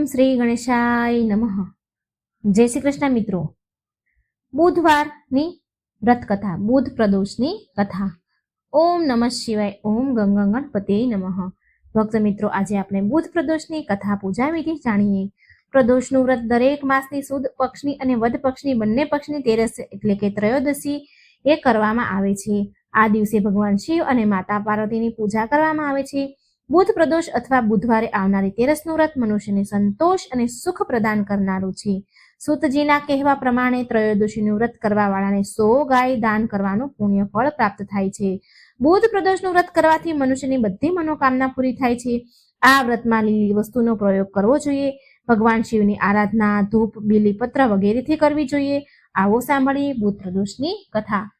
ઓમ શ્રી ગણેશાય નમઃ. જય શ્રી કૃષ્ણ મિત્રો. બુધવારની વ્રત કથા બુધ પ્રદોષની કથા. ઓમ નમઃ શિવાય, ઓમ ગંગ ગણપતે નમઃ. ભક્ત મિત્રો, આજે આપણે બુધ પ્રદોષની કથા પૂજા વિધિ જાણીએ. પ્રદોષનું વ્રત દરેક માસની સુદ પક્ષની અને વધ પક્ષની બંને પક્ષની તેરસ એટલે કે ત્રયોદશી એ કરવામાં આવે છે. આ દિવસે ભગવાન શિવ અને માતા પાર્વતીની પૂજા કરવામાં આવે છે. બુધ પ્રદોષ અથવા બુધવારે આવનારી તેરસનું વ્રત મનુષ્યને સંતોષ અને સુખ પ્રદાન કરનારું છે. સુતજીના કહેવા પ્રમાણે ત્રયોદશીનું વ્રત કરવા વાળાને સો ગાય દાન કરવાનું પુણ્ય ફળ પ્રાપ્ત થાય છે. બુધ પ્રદોષનું વ્રત કરવાથી મનુષ્યની બધી મનોકામના પૂરી થાય છે. આ વ્રતમાં લીલી વસ્તુનો પ્રયોગ કરવો જોઈએ. ભગવાન શિવની આરાધના, ધૂપ, બીલીપત્ર વગેરેથી કરવી જોઈએ. આવો સાંભળીએ બુધ પ્રદોષની કથા.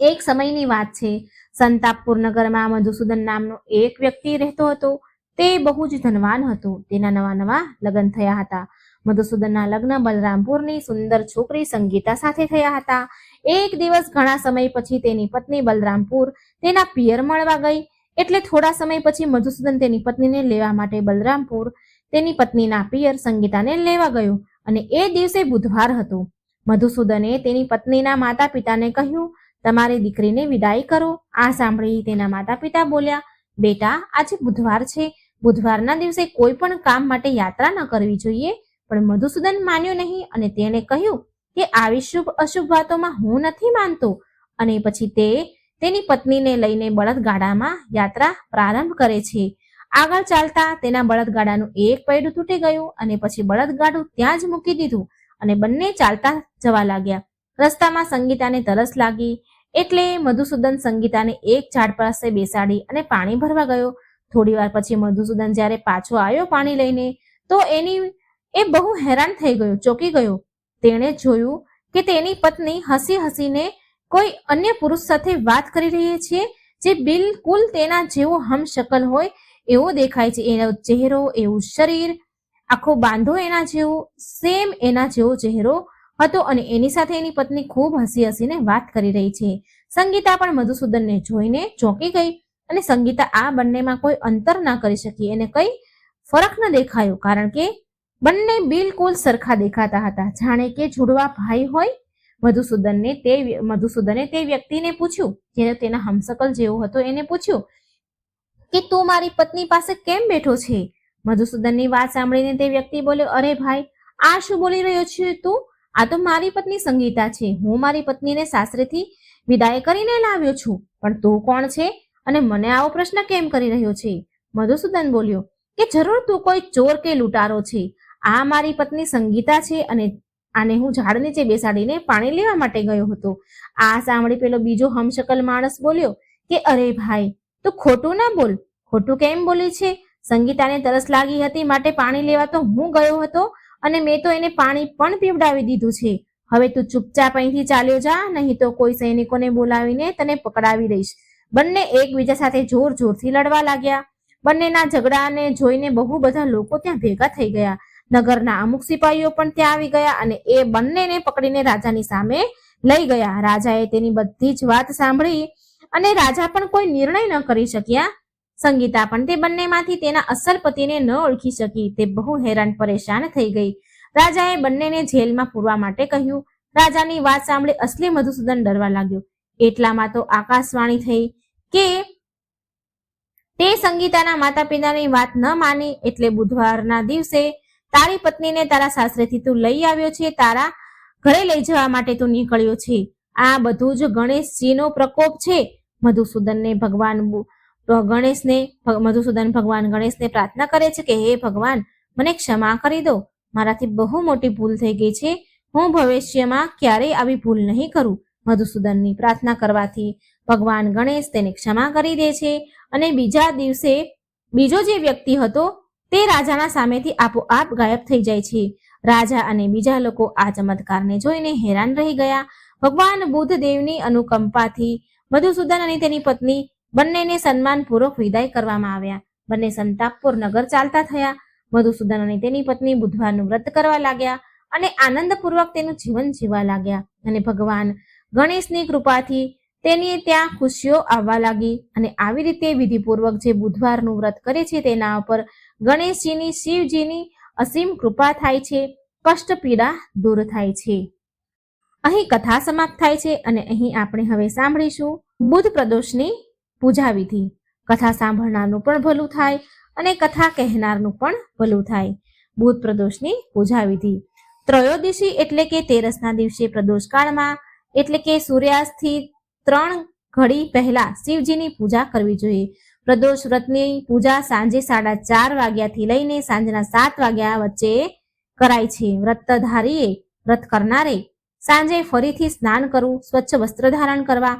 એક સમયની વાત છે. સંતાપપુર નગરમાં મધુસૂદન નામનો એક વ્યક્તિ રહેતો હતો. તે બહુ જ ધનવાન હતો. તેના નવા નવા લગ્ન થયા હતા. મધુસૂદનના લગ્ન બલરામપુરની સુંદર છોકરી સંગીતા સાથે થયા હતા. એક દિવસ ઘણા સમય પછી તેની પત્ની બલરામપુર તેના પિયર મળવા ગઈ. એટલે થોડા સમય પછી મધુસૂદન તેની પત્નીને લેવા માટે બલરામપુર તેની પત્નીના પિયર સંગીતાને લેવા ગયો અને એ દિવસે બુધવાર હતો. મધુસૂદને તેની પત્નીના માતા પિતાને કહ્યું તમારી દીકરીને વિદાય કરો. આ સાંભળી તેના માતા પિતા બોલ્યા, બેટા, આજે બુધવાર છે. બુધવારના દિવસે કોઈ પણ કામ માટે યાત્રા ન કરવી જોઈએ. પણ મધુસૂદન માન્યો નહીં અને તેણે કહ્યું કે આવી શુભ અશુભ વાતોમાં હું નથી માનતો. અને પછી તે તેની પત્નીને લઈને બળદગાડામાં યાત્રા પ્રારંભ કરે છે. આગળ ચાલતા તેના બળદગાડાનું એક પૈડું તૂટી ગયું અને પછી બળદગાડું ત્યાં જ મૂકી દીધું અને બંને ચાલતા જવા લાગ્યા. રસ્તામાં સંગીતાને તરસ લાગી એટલે મધુસૂદન સંગીતાને એક ઝાડ પાસે બેસાડી અને પાણી ભરવા ગયો. થોડી વાર પછી મધુસૂદન જ્યારે પાછો આવ્યો પાણી લઈને, તો એની, એ બહુ હેરાન થઈ ગયો, ચોકી ગયો. તેણે જોયું કે તેની પત્ની હસી હસીને કોઈ અન્ય પુરુષ સાથે વાત કરી રહી છે, જે બિલકુલ તેના જેવો હમશકલ હોય એવો દેખાય છે. એનો ચહેરો, એવું શરીર, આખો બાંધો એના જેવો સેમ એના જેવો ચહેરો હતો અને એની સાથે એની પત્ની ખૂબ હસી હસીને વાત કરી રહી છે. સંગીતા પણ મધુસૂદનને જોઈને ચોંકી ગઈ અને સંગીતા આ બંનેમાં કોઈ અંતર ના કરી શકી એને કઈ ફરક ન દેખાયો કારણ કે બંને બિલકુલ સરખા દેખાતા હતા. જાણે કે જુડવા ભાઈ હોય મધુસૂદનને તે મધુસૂદને તે વ્યક્તિને પૂછ્યું, જેને તેના હમસકલ જેવો હતો એને પૂછ્યું કે તું મારી પત્ની પાસે કેમ બેઠો છે? મધુસૂદનની વાત સાંભળીને તે વ્યક્તિ બોલ્યો, અરે ભાઈ, આ શું બોલી રહ્યો છે તું? આ તો મારી પત્ની સંગીતા છે. હું મારી પત્નીને સાસરેથી વિદાય કરીને લાવ્યો છું. પણ તું કોણ છે? અને મને આવો પ્રશ્ન કેમ કરી રહ્યો છે? મધુસૂદન બોલ્યો, કે જરૂર તું કોઈ ચોર કે લૂંટારો છે? આ મારી પત્ની સંગીતા છે અને આને હું ઝાડ નીચે બેસાડીને પાણી લેવા માટે ગયો હતો. આ સાંભળી પેલો બીજો હમશકલ માણસ બોલ્યો, કે અરે ભાઈ, તું ખોટું ના બોલ. ખોટું કેમ બોલી છે? સંગીતાને તરસ લાગી હતી, માટે પાણી લેવા તો હું ગયો હતો. અને મેં તો એને પાણી પણ પીવડાવી દીધું છે. હવે તું ચૂપચાપ અહીંથી ચાલ્યો જા, નહીં તો કોઈ સૈનિકોને બોલાવીને તને પકડાવી દઈશ. બંને એકબીજા સાથે જોર જોરથી લડવા લાગ્યા. બંનેના ઝઘડાને જોઈને બહુ બધા લોકો ત્યાં ભેગા થઈ ગયા. નગરના અમુક સિપાહીઓ પણ ત્યાં આવી ગયા અને એ બંનેને પકડીને રાજાની સામે લઈ ગયા. રાજાએ તેની બધી જ વાત સાંભળી અને રાજા પણ કોઈ નિર્ણય ન કરી શક્યા. સંગીતા પણ તે બંનેમાંથી તેના અસલ પતિને ન ઓળખી શકી. તે બહુ હેરાન પરેશાન થઈ ગઈ. રાજાએ બંનેને જેલમાં પૂરવા માટે કહ્યું. રાજાની વાત સાંભળી અસલી મધુસૂદન ડરવા લાગ્યો. એટલામાં તો આકાશવાણી થઈ કે તે સંગીતાના માતા પિતાની વાત ન માની એટલે બુધવારના દિવસે તારી પત્નીને તારા સાસરેથી તું લઈ આવ્યો છે, તારા ઘરે લઈ જવા માટે તું નીકળ્યો છે. આ બધું જ ગણેશજીનો પ્રકોપ છે. મધુસૂદનને ભગવાન બુ- ગણેશને મધુસૂદન ભગવાન ગણેશને પ્રાર્થના કરે છે કે, હે ભગવાન, મને ક્ષમા કરી દો. મારાથી બહુ મોટી ભૂલ થઈ ગઈ છે. હું ભવિષ્યમાં ક્યારેય આવી ભૂલ નહીં કરું. મધુસૂદનની પ્રાર્થના કરવાથી ભગવાન ગણેશ તેને ક્ષમા કરી દે છે અને બીજા દિવસે બીજો જે વ્યક્તિ હતો, તે રાજાના સામેથી આપોઆપ ગાયબ થઈ જાય છે. રાજા અને બીજા લોકો આ ચમત્કારને જોઈને હેરાન રહી ગયા. ભગવાન બુદ્ધ દેવની અનુકંપાથી મધુસૂદન અને તેની પત્ની બંનેને સન્માનપૂર્વક વિદાય કરવામાં આવ્યા. બંને સંતાપપુર નગર ચાલતા થયા. મધુસૂદન અને તેની પત્ની બુધવારનું વ્રત કરવા લાગ્યા અને આનંદપૂર્વક તેનું જીવન જીવવા લાગ્યા. અને ભગવાન ગણેશની કૃપાથી તેની ત્યાં ખુશીઓ આવવા લાગી અને આવી રીતે વિધિપૂર્વક જે બુધવારનું વ્રત કરે છે તેના ઉપર ગણેશજીની, શિવજીની અસીમ કૃપા થાય છે કષ્ટ પીડા દૂર થાય છે. અહીં કથા સમાપ્ત થાય છે અને અહીં આપણે હવે સાંભળીશું બુધ પ્રદોષની પૂજા વિધિ કથા સાંભળનારનું પણ ભલું થાય અને કથા કહેનારનું પણ ભલું થાય. બુધ પ્રદોષની પૂજા વિધિ ત્રયોદશી એટલે કે તેરસના દિવસે પ્રદોષ કાળમાં એટલે કે સૂર્યાસ્તથી ત્રણ ઘડી પહેલા શિવજીની પૂજા કરવી જોઈએ. પ્રદોષ વ્રતની પૂજા સાંજે સાડા ચાર વાગ્યાથી લઈને સાંજના સાત વાગ્યા વચ્ચે કરાય છે. વ્રતધારીએ વ્રત કરનારે સાંજે ફરીથી સ્નાન કરવું, સ્વચ્છ વસ્ત્ર ધારણ કરવા,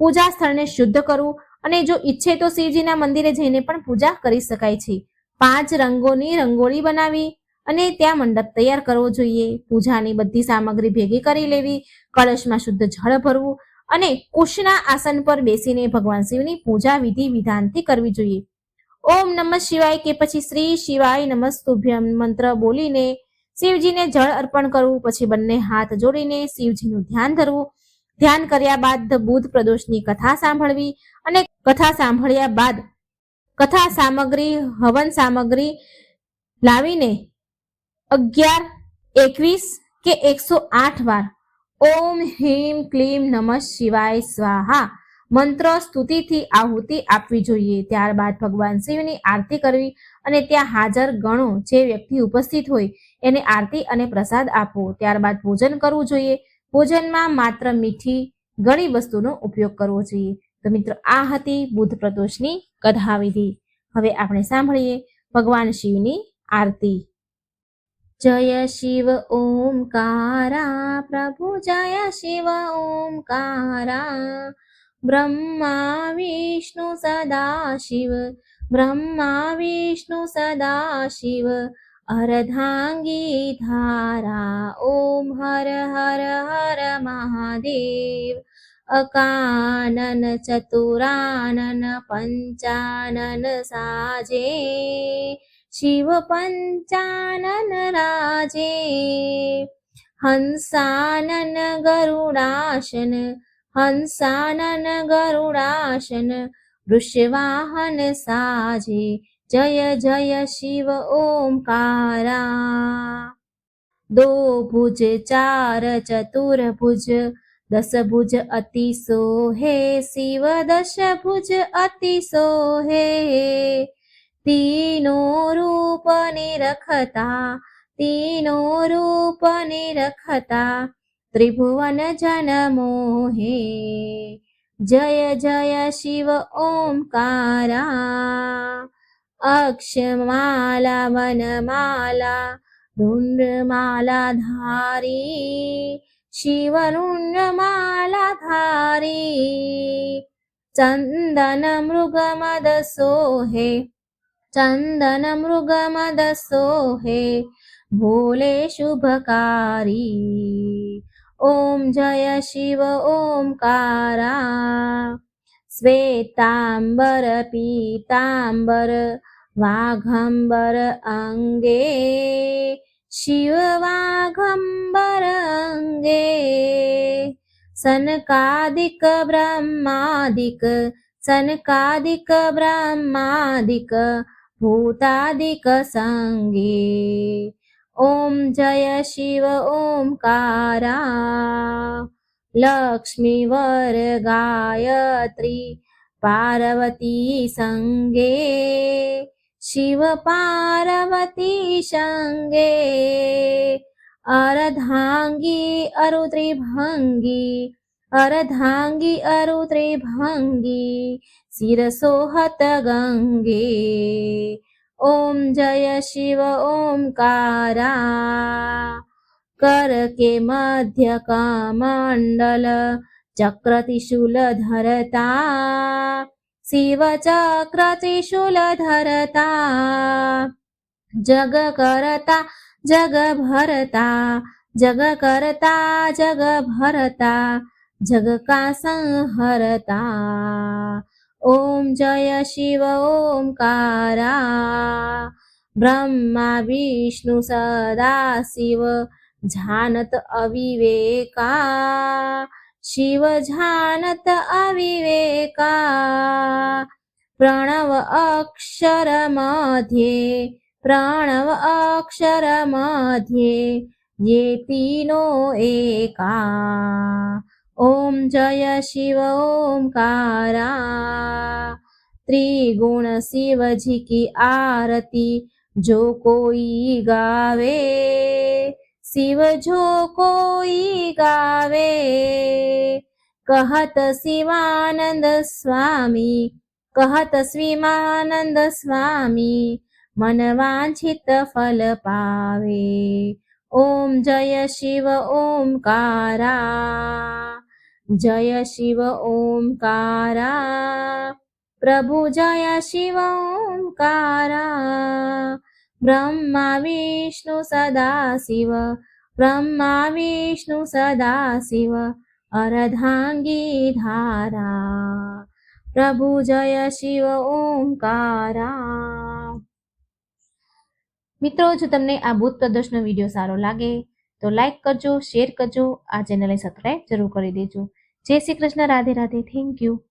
પૂજા સ્થળને શુદ્ધ કરવું અને જો ઈચ્છે તો શિવજીના મંદિરે જઈને પણ પૂજા કરી શકાય છે. પાંચ રંગોની રંગોળી બનાવી અને ત્યાં મંડપ તૈયાર કરવો જોઈએ. પૂજાની બધી સામગ્રી ભેગી કરી લેવી, કળશમાં શુદ્ધ જળ ભરવું અને કુશના આસન પર બેસીને ભગવાન શિવની પૂજા વિધિ વિધાનથી કરવી જોઈએ. ઓમ નમઃ શિવાય કે પછી શ્રી શિવાય નમસ્તુભ્યમ મંત્ર બોલીને શિવજીને જળ અર્પણ કરવું, પછી બંને હાથ જોડીને શિવજીનું ધ્યાન ધરવું ધ્યાન કર્યા બાદ બુધ પ્રદોષની કથા સાંભળવી અને કથા સાંભળ્યા બાદ કથા સામગ્રી, હવન સામગ્રી લાવીને અગિયાર એકવીસ કે એકસો આઠ વાર ઓમ હિમ ક્લીમ નમઃ શિવાય સ્વાહા મંત્ર સ્તુતિથી આહુતિ આપવી જોઈએ. ત્યારબાદ ભગવાન શિવની આરતી કરવી અને ત્યાં હાજર ગણો જે વ્યક્તિ ઉપસ્થિત હોય એને આરતી અને પ્રસાદ આપવો. ત્યારબાદ પૂજન કરવું જોઈએ. ભોજનમાં માત્ર મીઠી ઘણી વસ્તુનો ઉપયોગ કરવો જોઈએ. તો મિત્રો, આ હતી બુદ્ધ પ્રદોષની કથા હવે આપણે સાંભળીએ ભગવાન શિવની આરતી. જય શિવ ઓમકારા, પ્રભુ જય શિવ ઓમકારા. બ્રહ્મા, વિષ્ણુ સદા શિવ, બ્રહ્મા, વિષ્ણુ સદા શિવ. अर्धाङ्गी धारा ॐ हर हर हर महादेव। अकानन चतुरानन पञ्चानन साजे। शिवपञ्चानन राजे। हंसानन गरुडाशन हंसानन गरुडाशन वृषवाहन साजे। જય જય શિવ ઓમકારા. દો ભુજ ચાર ચતુર્ભુજ દસ ભુજ અતિ સોહે, શિવ દશ ભુજ અતિ સોહે. તીનો રૂપ નિરખતા, તીનો રૂપ નિરખતા, ત્રિભુવન જન મોહે. જય જય શિવ ઓમકારા. अक्षमाला वनमाला रुण्डमाला धारी चन्दनमृगमदसोहे चन्दनमृगमदसोहे भोले शुभकारी ॐ जय शिव ॐकारा श्वेताम्बर पीताम्बर वाघम्बर अङ्गे शिववाघम्बर अङ्गे सनकादिक ब्रह्मादिक सनकादिक ब्रह्मादिक भूतादिक सङ्गे ॐ जय शिव ॐकारा લક્ષ્મી વર ગાયત્રી પાર્વતી સંગે શિવ પાર્વતી સંગે અર્ધાંગી અરુત્રિભંગી અર્ધાંગી અરુત્રિભંગી શિરસોહત ગંગે ઓમ જય શિવ ઓમકારા कर के मध्य कामण्डल चक्रतिशूलधरता शिवचक्रतिशूलधरता। जगकर्ता जगभरता। जगकर्ता जगभरता। जग भरता जग करता जग भरता जग का संहरता ॐ जय शिव ओंकारा। ब्रह्मा विष्णु सदा शिव। જાનત અવિવેકા, શિવ જાનત અવિવેકા, પ્રણવ અક્ષર મધ્યે, પ્રણવ અક્ષર મધ્યે, યેતિનો એકા. ઓમ જય શિવ ઓમકારા, ત્રિગુણ શિવજી કી આરતી, જો કોઈ ગાવે શિવ જો કોઈ ગાવે. કહત શિવાનંદ સ્વામી, કહત શિવાનંદ સ્વામી, મન વાંછિત ફલ પાવે. ઓમ જય શિવ ઓમકારા, જય શિવ ઓમકારા. પ્રભુ જય શિવ ઓમકારા. બ્રહ્મા વિષ્ણુ સદાશિવ બ્રહ્મા વિષ્ણુ સદાશિવ અરધાંગી ધારા, પ્રભુ જય શિવ ઓમકારા મિત્રો, જો તમને આ ભૂત પ્રદર્શનનો વીડિયો સારો લાગે, તો લાઈક કરજો, શેર કરજો, આ ચેનલને સબસ્ક્રાઈબ જરૂર કરી દેજો. જય શ્રી કૃષ્ણ, રાધે રાધે, થેન્ક યુ.